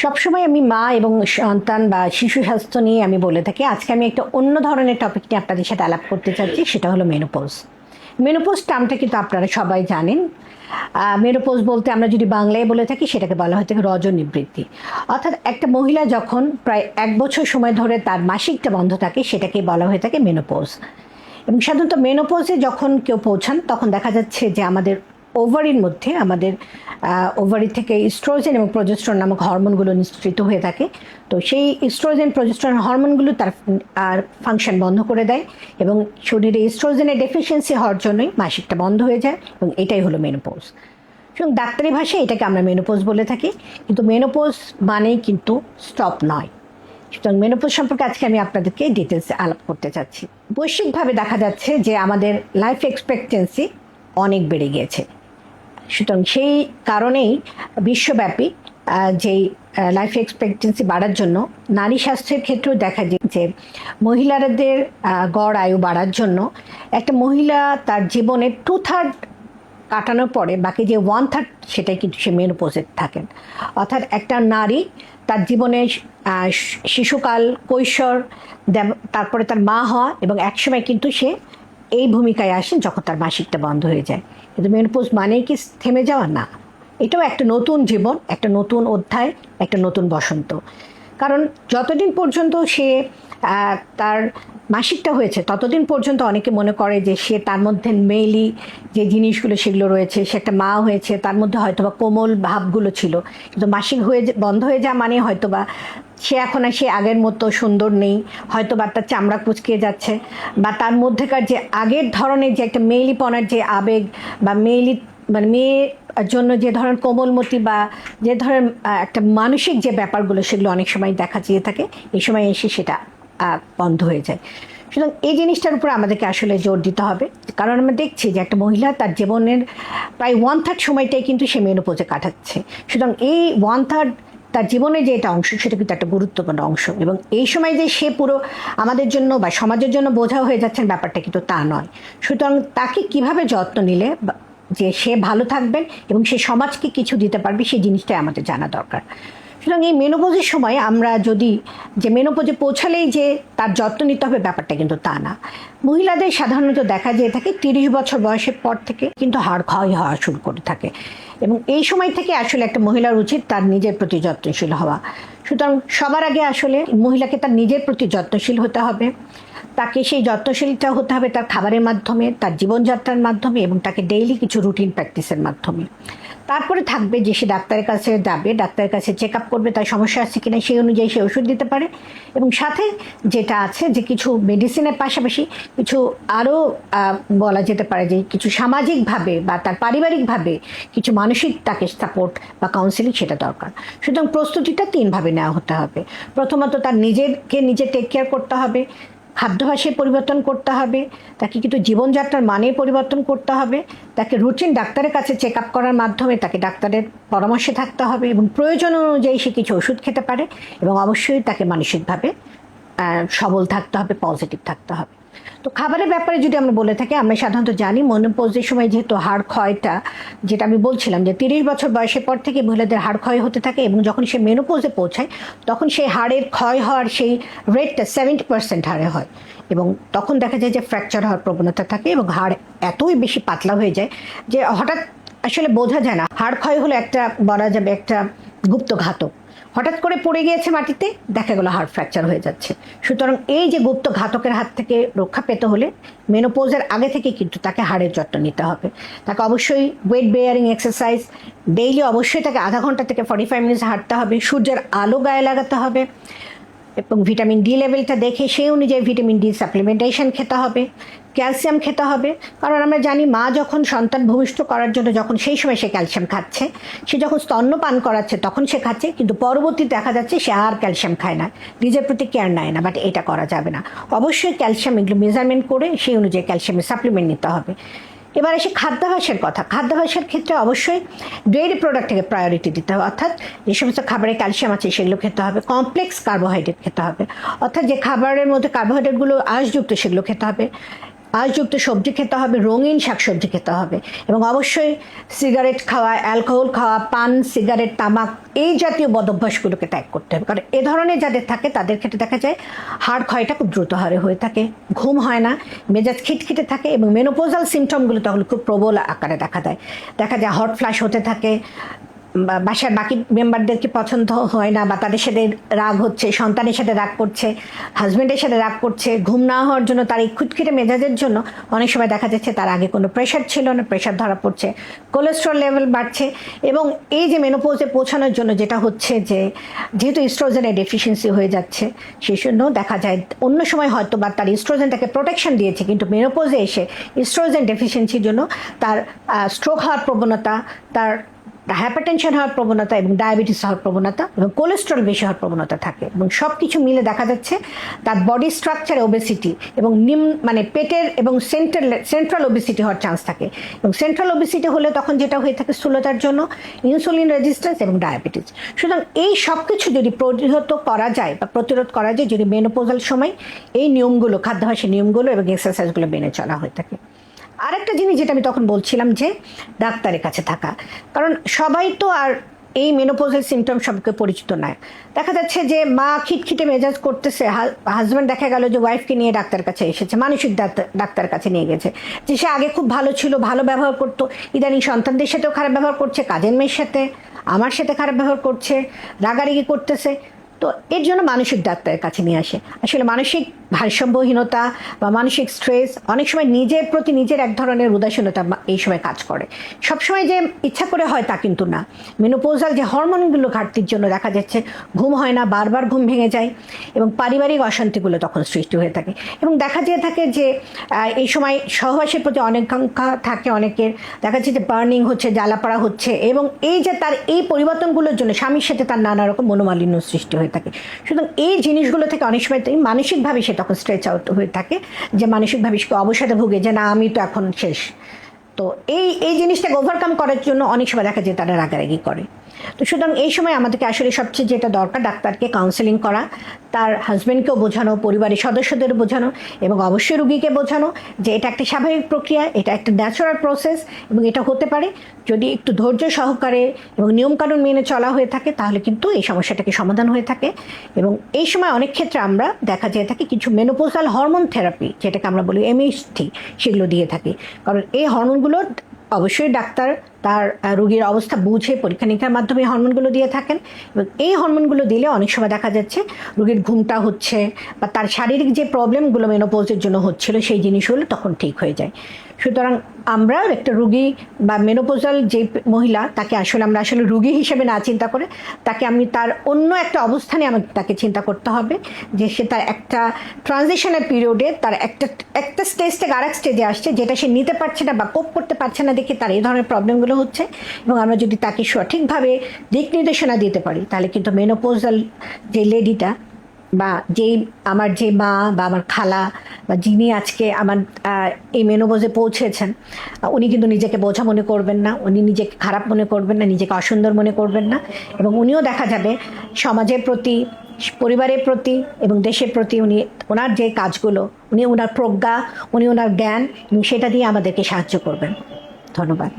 সবসময় আমি মা এবং সন্তান বা শিশু স্বাস্থ্য নিয়ে আমি বলে থাকি। আজকে আমি একটা অন্য ধরনের টপিক নিয়ে আপনাদের সাথে আলাপ করতে চাচ্ছি, সেটা হলো মেনোপোজ মেনোপোজ টার্মটা কিন্তু আপনারা সবাই জানেন। মেনোপোজ বলতে আমরা যদি বাংলায় বলে থাকি, সেটাকে বলা হয় থাকে রজনিবৃত্তি অর্থাৎ একটা মহিলা যখন প্রায় এক বছর সময় ধরে তার মাসিকটা বন্ধ থাকে সেটাকে বলা হয়ে থাকে মেনোপোজ এবং সাধারণত মেনোপোজে যখন কেউ পৌঁছান, তখন দেখা যাচ্ছে যে আমাদের ওভারির মধ্যে আমাদের ওভারি থেকে ইস্ট্রোজেন এবং প্রজেস্ট্রন নামক হরমোনগুলো নিঃসৃত হয়ে থাকে। তো সেই ইস্ট্রোজেন, প্রজেস্ট্রন হরমোনগুলো তার আর ফাংশন বন্ধ করে দেয় এবং শরীরে ইস্ট্রোজেনের ডেফিসিয়েন্সি হওয়ার জন্যই মাসিকটা বন্ধ হয়ে যায় এবং এটাই হলো মেনোপোজ। এবং ডাক্তারি ভাষায় এটাকে আমরা মেনোপোজ বলে থাকি, কিন্তু মেনোপোজ মানেই কিন্তু স্টপ নয়। সুতরাং মেনোপোজ সম্পর্কে আজকে আমি আপনাদেরকে ডিটেলসে আলাপ করতে চাচ্ছি। বৈশ্বিকভাবে দেখা যাচ্ছে যে আমাদের লাইফ এক্সপেক্টেন্সি অনেক বেড়ে গিয়েছে। সুতরাং সেই কারণেই বিশ্বব্যাপী যেই লাইফ এক্সপেক্টেন্সি বাড়ার জন্য, নারী স্বাস্থ্যের ক্ষেত্রেও দেখা যায় যে মহিলাদের গড় আয়ু বাড়ার জন্য একটা মহিলা তার জীবনে টু থার্ড কাটানোর পরে বাকি যে ওয়ান থার্ড সেটাই কিন্তু সে মেনোপোজে থাকেন। অর্থাৎ একটা নারী তার জীবনে শিশুকাল, কৈশোর তারপরে তার মা হওয়া এবং একসময় কিন্তু সে এই ভূমিকায় আসেন যখন তার মাসিকটা বন্ধ হয়ে যায়। কিন্তু মেনোপোজ মানেই কি থেমে যাওয়া? না। এটাও একটা নতুন জীবন, একটা নতুন অধ্যায়, একটা নতুন বসন্ত। কারণ যতদিন পর্যন্ত সে তার মাসিকটা হয়েছে, ততদিন পর্যন্ত অনেকে মনে করে যে সে তার মধ্যে মেইলি যে জিনিসগুলো সেগুলো রয়েছে, সে একটা মা হয়েছে, তার মধ্যে হয়তোবা কোমল ভাবগুলো ছিল। কিন্তু মাসিক হয়ে বন্ধ হয়ে যাওয়া মানে হয়তোবা সে এখন আর সে আগের মতো সুন্দর নেই হয়তো বা তার চামড়া কুচকিয়ে যাচ্ছে, বা তার মধ্যেকার যে আগের ধরনের যে একটা মেয়েলিপনার যে আবেগ, বা মেয়েলি মানে মেয়ের জন্য যে ধরনের কোমলমতি বা যে ধরনের একটা মানসিক যে ব্যাপারগুলো সেগুলো অনেক সময় দেখা যেয়ে থাকে, এই সময় এসে সেটা বন্ধ হয়ে যায়। সুতরাং এই জিনিসটার উপর আমাদেরকে আসলে জোর দিতে হবে। কারণ আমরা দেখছি যে একটা মহিলা তার জীবনের প্রায় ওয়ান থার্ড সময়টাই কিন্তু সে মেনোপোজে কাটাচ্ছে। সুতরাং এই ওয়ান থার্ড তার জীবনের যে এটা অংশ, সেটা কিন্তু একটা গুরুত্বপূর্ণ অংশ। এবং এই সময় যে সে পুরো আমাদের জন্য বা সমাজের জন্য বোঝা হয়ে যাচ্ছেন ব্যাপারটা কিন্তু তা নয়। সুতরাং তাকে কীভাবে যত্ন নিলে যে সে ভালো থাকবেন এবং সে সমাজকে কিছু দিতে পারবে সেই জিনিসটাই আমাদের জানা দরকার। সুতরাং এই মেনোপোজের সময় আমরা যদি, যে মেনোপোজে পৌঁছালেই যে তার যত্ন নিতে হবে, ব্যাপারটা কিন্তু তা না। মহিলাদের সাধারণত দেখা যেয়ে থাকে তিরিশ বছর বয়সের পর থেকে কিন্তু হাড় ক্ষয় হওয়া শুরু করে থাকে। এবং এই সময় থেকে আসলে একটা মহিলার উচিত তার নিজের প্রতি যত্নশীল হওয়া। সুতরাং সবার আগে আসলে মহিলাকে তার নিজের প্রতি যত্নশীল হতে হবে। তাকে সেই যত্নশীলটা হতে হবে তার খাবারের মাধ্যমে, তার জীবনযাত্রার মাধ্যমে এবং তাকে ডেইলি কিছু রুটিন প্র্যাকটিসের মাধ্যমে। তারপরে থাকবে যে সে ডাক্তারের কাছে যাবে, ডাক্তারের কাছে চেক আপ করবে, তার সমস্যা আছে কিনা সেই অনুযায়ী সে ওষুধ দিতে পারে এবং সাথে যেটা আছে যে কিছু মেডিসিনের পাশাপাশি কিছু আরও বলা যেতে পারে যে কিছু সামাজিকভাবে বা তার পারিবারিকভাবে কিছু মানসিক তাকে সাপোর্ট বা কাউন্সিলিং সেটা দরকার। সুতরাং প্রস্তুতিটা তিনভাবে নেওয়া হতে হবে। প্রথমত তার নিজেকে নিজে টেক কেয়ার করতে হবে। খাদ্যাভ্যাসের পরিবর্তন করতে হবে, তাকে কিন্তু জীবনযাত্রার মানে পরিবর্তন করতে হবে, তাকে রুটিন ডাক্তারের কাছে চেক আপ করার মাধ্যমে তাকে ডাক্তারের পরামর্শে থাকতে হবে এবং প্রয়োজন অনুযায়ী সে কিছু ওষুধ খেতে পারে এবং অবশ্যই তাকে মানসিকভাবে সবল থাকতে হবে পজিটিভ থাকতে হবে। তো খাবারের ব্যাপারে যদি আমরা বলে থাকি, আমরা সাধারণত জানি মনোপোজের সময় যেহেতু হাড় ক্ষয়টা, যেটা আমি বলছিলাম যে তিরিশ বছর বয়সের পর থেকে মহিলাদের হাড় ক্ষয় হতে থাকে এবং যখন সে মেনোপোজে পৌঁছায়, তখন সেই হাড়ের ক্ষয় হওয়ার সেই রেটটা সেভেন্টি পার্সেন্ট হারে হয় এবং তখন দেখা যায় যে ফ্র্যাকচার হওয়ার প্রবণতা থাকে এবং হাড় এতই বেশি পাতলা হয়ে যায় যে হঠাৎ আসলে বোঝা যায় না। হাড় ক্ষয় হলো একটা বলা যাবে একটা গুপ্ত ঘাতক হঠাৎ করে পড়ে গিয়েছে মাটিতে, দেখা গেলো হার্ট ফ্র্যাকচার হয়ে যাচ্ছে। সুতরাং এই যে গুপ্ত ঘাতকের হাত থেকে রক্ষা পেতে হলে মেনোপোজের আগে থেকে কিন্তু তাকে হাড়ের যত্ন নিতে হবে। তাকে অবশ্যই ওয়েট বেয়ারিং এক্সারসাইজ ডেইলি অবশ্যই তাকে আধা ঘণ্টা থেকে ফর্টি ফাইভ মিনিটস হাঁটতে হবে, সূর্যের আলো গায়ে লাগাতে হবে। এবং ভিটামিন ডি লেভেলটা দেখে সেই অনুযায়ী ভিটামিন ডি সাপ্লিমেন্টেশন খেতে হবে, ক্যালসিয়াম খেতে হবে। কারণ আমরা জানি মা যখন সন্তান ভূমিষ্ঠ করার জন্য যখন সেই সময় সে ক্যালসিয়াম খাচ্ছে, সে যখন স্তন্যপান করাচ্ছে তখন সে খাচ্ছে, কিন্তু পরবর্তী দেখা যাচ্ছে সে আর ক্যালসিয়াম খায় না, নিজের প্রতি কেয়ার নেয় না, বাট এটা করা যাবে না। অবশ্যই ক্যালসিয়াম এগুলো মেজারমেন্ট করে সেই অনুযায়ী ক্যালসিয়ামের সাপ্লিমেন্ট নিতে হবে। এবার এসে খাদ্যাভাসের কথা। খাদ্যাভাসের ক্ষেত্রে অবশ্যই ডেয়ারি প্রোডাক্টকে প্রায়োরিটি দিতে হবে। অর্থাৎ যে সমস্ত খাবারে ক্যালসিয়াম আছে সেগুলো খেতে হবে কমপ্লেক্স কার্বোহাইড্রেট খেতে হবে। অর্থাৎ যে খাবারের মধ্যে কার্বোহাইড্রেটগুলো আঁশযুক্ত সেগুলো খেতে হবে। আঁশযুক্ত সবজি খেতে হবে, রঙিন শাকসবজি খেতে হবে। এবং অবশ্যই সিগারেট খাওয়া, অ্যালকোহল খাওয়া, পান, সিগারেট, তামাক এই জাতীয় বদভ্যাসগুলোকে ত্যাগ করতে হবে। কারণ এ ধরনের যাদের থাকে, তাদের ক্ষেত্রে দেখা যায় হাড় ক্ষয়টা খুব দ্রুত হারে হয়ে থাকে, ঘুম হয় না, মেজাজ খিটখিটে থাকে এবং মেনোপোজাল সিমটমগুলো তখন খুব প্রবল আকারে দেখা দেয়। দেখা যায় হট ফ্লাশ হতে থাকে বাসার বাকি মেম্বারদেরকে পছন্দ হয় না বা তাদের সাথে রাগ হচ্ছে, সন্তানের সাথে রাগ করছে হাজব্যান্ডের সাথে রাগ করছে, ঘুম না হওয়ার জন্য তার এই খুটখিটে মেজাজের জন্য অনেক সময় দেখা যাচ্ছে তার আগে কোনো প্রেশার ছিল না প্রেশার ধরা পড়ছে। কোলেস্ট্রল লেভেল বাড়ছে এবং এই যে মেনোপোজে পৌঁছানোর জন্য যেটা হচ্ছে যে, যেহেতু ইস্ট্রোজেনের ডেফিসিয়েন্সি হয়ে যাচ্ছে, সেই জন্য দেখা যায় অন্য সময় হয়তো বা তার ইস্ট্রোজেনটাকে প্রোটেকশন দিয়েছে, কিন্তু মেনোপোজে এসে ইস্ট্রোজেন ডেফিসিয়েন্সির জন্য তার স্ট্রোক হওয়ার প্রবণতা, তার হাইপারটেনশন হওয়ার প্রবণতা এবং ডায়াবেটিস হওয়ার প্রবণতা এবং কোলেস্ট্রল বেশি হওয়ার প্রবণতা থাকে এবং সব কিছু মিলে দেখা যাচ্ছে তার বডি স্ট্রাকচারে ওবেসিটি এবং নিম মানে পেটের এবং সেন্ট্রাল সেন্ট্রাল ওবেসিটি হওয়ার চান্স থাকে এবং সেন্ট্রাল ওবেসিটি হলে তখন যেটা হয়ে থাকে স্থূলতার জন্য ইনসুলিন রেজিস্ট্যান্স এবং ডায়াবেটিস সুতরাং এই সব কিছু যদি প্রতিহত করা যায় বা প্রতিরোধ করা যায় যদি মেনোপোজাল সময় এই নিয়মগুলো খাদ্যাভ্যাসের নিয়মগুলো এবং এক্সারসাইজগুলো মেনে চলা হয়ে থাকে। আরেকটা জিনিস যেটা আমি তখন বলছিলাম যে ডাক্তারের কাছে থাকা। কারণ সবাই তো আর এই মেনোপোজাল সিমটম সবকে পরিচিত নয়। দেখা যাচ্ছে যে মা খিটখিটে মেজাজ করতেছে হাজব্যান্ড দেখা গেল যে ওয়াইফকে নিয়ে ডাক্তার কাছে এসেছে, মানসিক ডাক্তার ডাক্তার কাছে নিয়ে গেছে। যে সে আগে খুব ভালো ছিল, ভালো ব্যবহার করতো, ইদানিং সন্তানদের সাথেও খারাপ ব্যবহার করছে, কাজের মেয়ের সাথে, আমার সাথে খারাপ ব্যবহার করছে, রাগারাগি করতেছে। তো এর জন্য মানসিক ডাক্তারের কাছে নিয়ে আসে। আসলে মানসিক ভারসাম্যহীনতা বা মানসিক স্ট্রেস অনেক সময় নিজের প্রতি নিজের এক ধরনের উদাসীনতা এই সময় কাজ করে। সবসময় যে ইচ্ছা করে হয় তা কিন্তু না। মেনোপোজাল যে হরমোনগুলো ঘাটতির জন্য দেখা যাচ্ছে, ঘুম হয় না, বারবার ঘুম ভেঙে যায় এবং পারিবারিক অশান্তিগুলো তখন সৃষ্টি হয়ে থাকে। এবং দেখা যেয়ে থাকে যে এই সময় সহবাসের প্রতি অনেকাঙ্ক্ষা থাকে অনেকের। দেখা যাচ্ছে যে বার্নিং হচ্ছে, জ্বালাপাড়া হচ্ছে এবং এই যে তার এই পরিবর্তনগুলোর জন্য স্বামীর সাথে তার নানা রকম মনোমালিন্য সৃষ্টি হয়ে থাকে। সুতরাং এই জিনিসগুলো থেকে অনেক সময় মানসিকভাবে সে তখন স্ট্রেচ আউট হয়ে থাকে, যে মানসিকভাবে সে অবসাদে ভুগে যে না, আমি তো এখন শেষ। তো এই এই জিনিসটাকে ওভারকাম করার জন্য অনেক সময় দেখা যায় তারা রাগারাগি করে। তো সুতরাং এই সময় আমাদেরকে আসলে সবচেয়ে যেটা দরকার, ডাক্তারকে কাউন্সেলিং করা, তার হাজব্যান্ডকেও বোঝানো, পরিবারের সদস্যদের বোঝানো এবং অবশ্যই রুগীকে বোঝানো যে এটা একটা স্বাভাবিক প্রক্রিয়া, এটা একটা ন্যাচারাল প্রসেস এবং এটা হতে পারে। যদি একটু ধৈর্য সহকারে এবং নিয়মকানুন মেনে চলা হয়ে থাকে, তাহলে কিন্তু এই সমস্যাটাকে সমাধান হয়ে থাকে এবং এই সময় অনেক ক্ষেত্রে আমরা দেখা যেয়ে থাকে কিছু মেনোপোজাল হরমোন থেরাপি যেটাকে আমরা বলি এমএসটি সেগুলো দিয়ে থাকি। কারণ এই হরমোনগুলো অবশ্যই ডাক্তার তার রোগীর অবস্থা বুঝে পরীক্ষা নিরীক্ষার মাধ্যমে হরমোনগুলো দিয়ে থাকেন এবং এই হরমোনগুলো দিলে অনেক সময় দেখা যাচ্ছে রোগীর ঘুমটা হচ্ছে বা তার শারীরিক যে প্রবলেমগুলো মেনোপোজের জন্য হচ্ছিল সেই জিনিসগুলো তখন ঠিক হয়ে যায়। সুতরাং আমরা একটা রুগী বা মেনোপোজাল যে মহিলা, তাকে আসলে আমরা আসলে রুগী হিসেবে না চিন্তা করে, তাকে আমি তার অন্য একটা অবস্থানে আমাকে তাকে চিন্তা করতে হবে যে সে তার একটা ট্রানজিশনের পিরিয়ডে তার একটা একটা স্টেজ থেকে আরেক স্টেজে আসছে যেটা সে নিতে পারছে না বা কোপ করতে পারছে না দেখে তার এই ধরনের প্রবলেমগুলো হচ্ছে এবং আমরা যদি তাকে সঠিকভাবে দিক নির্দেশনা দিতে পারি, তাহলে কিন্তু মেনোপোজাল যে লেডিটা বা যেই আমার যে মা বা আমার খালা বা যিনি আজকে আমার এই মেনোপোজে পৌঁছেছেন উনি কিন্তু নিজেকে বোঝা মনে করবেন না, উনি নিজেকে খারাপ মনে করবেন না, নিজেকে অসুন্দর মনে করবেন না এবং উনিও দেখা যাবে সমাজের প্রতি, পরিবারের প্রতি এবং দেশের প্রতি উনি, ওনার যে কাজগুলো, উনি ওনার প্রজ্ঞা, উনি ওনার জ্ঞান এবং সেটা দিয়ে আমাদেরকে সাহায্য করবেন। ধন্যবাদ।